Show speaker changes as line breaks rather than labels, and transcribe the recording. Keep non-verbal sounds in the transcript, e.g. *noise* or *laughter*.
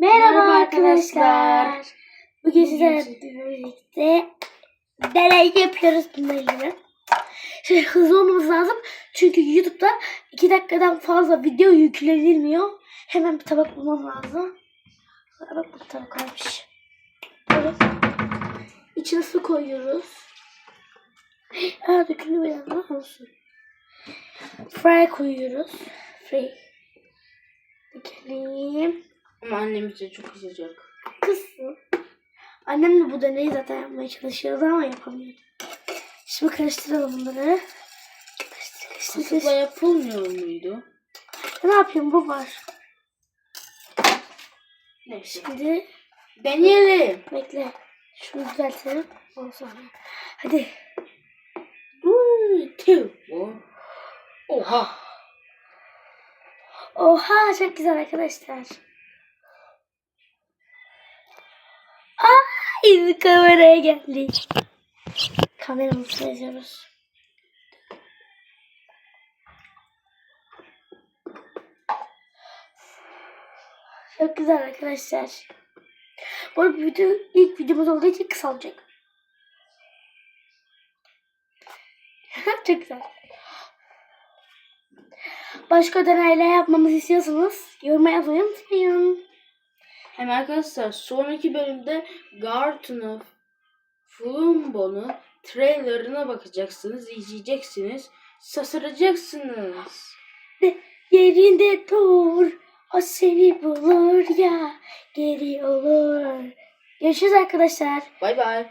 Merhaba,
Merhaba
arkadaşlar. Bugün sizlerle birlikte deney yapıyoruz bununla ilgili. Şimdi hızlı olmamız lazım. Çünkü YouTube'da 2 dakikadan fazla video yüklenilmiyor. Hemen bir tabak bulmam lazım. Bak bu tabak varmış. Evet. İçine su koyuyoruz. Aa döküldü biraz ne olsun. Fry koyuyoruz. Fry. Dökelim.
Ama annem bize çok kızacak.
Kızsın. Annem de bu deneyi zaten yapmaya çalışıyordu ama yapamıyordu. Şimdi karıştıralım bunları. Karıştır, karıştır,
Kasıkla
karıştır.
yapılmıyor muydu?
Ne yapayım bu var.
Neyse.
Şimdi
Deneyelim.
bekle. Şunu düzeltelim. Ondan sonra. Hadi.
Uy, tüh. O- Oha.
Oha çok güzel arkadaşlar. Ay kameraya geldik. Kameramızı yazıyoruz. Çok güzel arkadaşlar. Bu arada video, ilk videomuz olduğu için kısa olacak. *laughs* çok güzel. Başka deneyler yapmamızı istiyorsanız yoruma yazmayı unutmayın.
Hem arkadaşlar sonraki bölümde Garden of Flumbo'nun trailerına bakacaksınız, izleyeceksiniz, şaşıracaksınız.
Yerinde dur. O seni bulur ya. Geri olur. Görüşürüz arkadaşlar.
Bay bay.